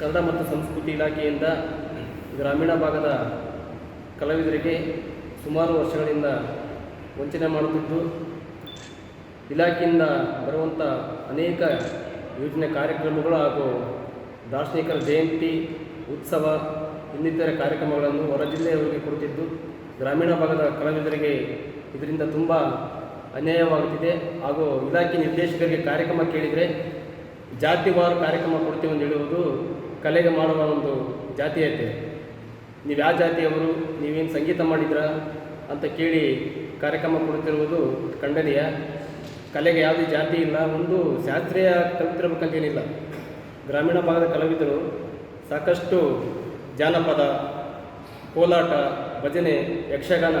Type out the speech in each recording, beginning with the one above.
ಕನ್ನಡ ಮತ್ತು ಸಂಸ್ಕೃತಿ ಇಲಾಖೆಯಿಂದ ಗ್ರಾಮೀಣ ಭಾಗದ ಕಲಾವಿದರಿಗೆ ಸುಮಾರು ವರ್ಷಗಳಿಂದ ವಂಚನೆ ಮಾಡುತ್ತಿದ್ದು, ಇಲಾಖೆಯಿಂದ ಬರುವಂಥ ಅನೇಕ ಯೋಜನೆ ಕಾರ್ಯಕ್ರಮಗಳು ಹಾಗೂ ದಾರ್ಶನಿಕರ ಜಯಂತಿ, ಉತ್ಸವ, ಇನ್ನಿತರ ಕಾರ್ಯಕ್ರಮಗಳನ್ನು ಹೊರ ಜಿಲ್ಲೆಯವರಿಗೆ ಕೊಡುತ್ತಿದ್ದು, ಗ್ರಾಮೀಣ ಭಾಗದ ಕಲಾವಿದರಿಗೆ ಇದರಿಂದ ತುಂಬ ಅನ್ಯಾಯವಾಗುತ್ತಿದೆ. ಹಾಗೂ ಇಲಾಖೆ ನಿರ್ದೇಶಕರಿಗೆ ಕಾರ್ಯಕ್ರಮ ಕೇಳಿದರೆ ಜಾತಿವಾರು ಕಾರ್ಯಕ್ರಮ ಕೊಡ್ತೀವಿ ಅಂತ ಹೇಳುವುದು ಕಲೆಗೆ ಮಾಡುವ ಒಂದು ಜಾತೀಯತೆ ನೀವು ಯಾವ ಜಾತಿಯವರು, ನೀವೇನು ಸಂಗೀತ ಮಾಡಿದ್ರ ಅಂತ ಕೇಳಿ ಕಾರ್ಯಕ್ರಮ ಕೊಡುತ್ತಿರುವುದು ಖಂಡನೀಯ. ಕಲೆಗೆ ಯಾವುದೇ ಜಾತಿ ಇಲ್ಲ, ಒಂದು ಶಾಸ್ತ್ರೀಯ ಕಲಿತಿರಬೇಕಂತೇನಿಲ್ಲ ಗ್ರಾಮೀಣ ಭಾಗದ ಕಲಾವಿದರು ಸಾಕಷ್ಟು ಜಾನಪದ, ಕೋಲಾಟ, ಭಜನೆ, ಯಕ್ಷಗಾನ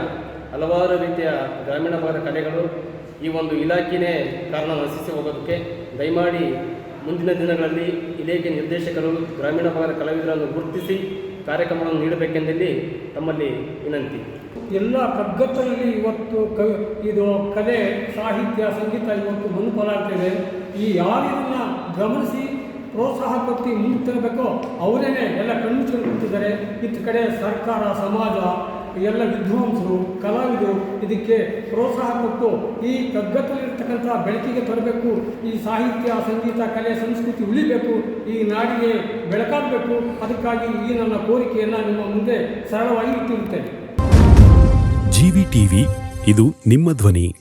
ಹಲವಾರು ರೀತಿಯ ಗ್ರಾಮೀಣ ಭಾಗದ ಕಲೆಗಳು ಈ ಒಂದು ಇಲಾಖೆನೇ ಕಾರಣ ನಶಿಸಿ ಹೋಗೋದಕ್ಕೆ. ದಯಮಾಡಿ ಮುಂದಿನ ದಿನಗಳಲ್ಲಿ ಇಲಾಖೆ ನಿರ್ದೇಶಕರು ಗ್ರಾಮೀಣ ಭಾಗದ ಕಲಾವಿದರನ್ನು ಗುರುತಿಸಿ ಕಾರ್ಯಕ್ರಮಗಳನ್ನು ನೀಡಬೇಕೆಂದಲ್ಲಿ ತಮ್ಮಲ್ಲಿ ವಿನಂತಿ. ಎಲ್ಲ ಕಗ್ಗತ್ತಲಲ್ಲಿ ಇವತ್ತು ಕ, ಇದು ಕಲೆ, ಸಾಹಿತ್ಯ, ಸಂಗೀತ ಇವತ್ತು ಮನುಪಾಲಾಗ್ತಿದೆ ಈ ಯಾರಿನ ಗಮನಿಸಿ ಪ್ರೋತ್ಸಾಹ ಕೊಟ್ಟು ಮುಂದೆ ತರಬೇಕೋ ಅವರೇನೆ ಎಲ್ಲ ಕಣ್ಣು ಕೂತಿದ್ದಾರೆ. ಇತ್ತ ಕಡೆ ಸರ್ಕಾರ, ಸಮಾಜ ಎಲ್ಲ ವಿದ್ವಾಂಸರು, ಕಲಾವಿದರು ಇದಕ್ಕೆ ಪ್ರೋತ್ಸಾಹ ಕೊಟ್ಟು ಈ ಕಗ್ಗತ್ತಲಿರ್ತಕ್ಕಂಥ ಬೆಳಕಿಗೆ ತರಬೇಕು, ಈ ಸಾಹಿತ್ಯ, ಸಂಗೀತ, ಕಲೆ, ಸಂಸ್ಕೃತಿ ಉಳಿಬೇಕು, ಈ ನಾಡಿಗೆ ಬೆಳಕಾಗಬೇಕು. ಅದಕ್ಕಾಗಿ ಈ ನನ್ನ ಕೋರಿಕೆಯನ್ನು ನಿಮ್ಮ ಮುಂದೆ ಸರಳವಾಗಿ ಇಟ್ಟಿರುತ್ತೇನೆ. ಜಿವಿ ಟಿವಿ, ಇದು ನಿಮ್ಮ ಧ್ವನಿ.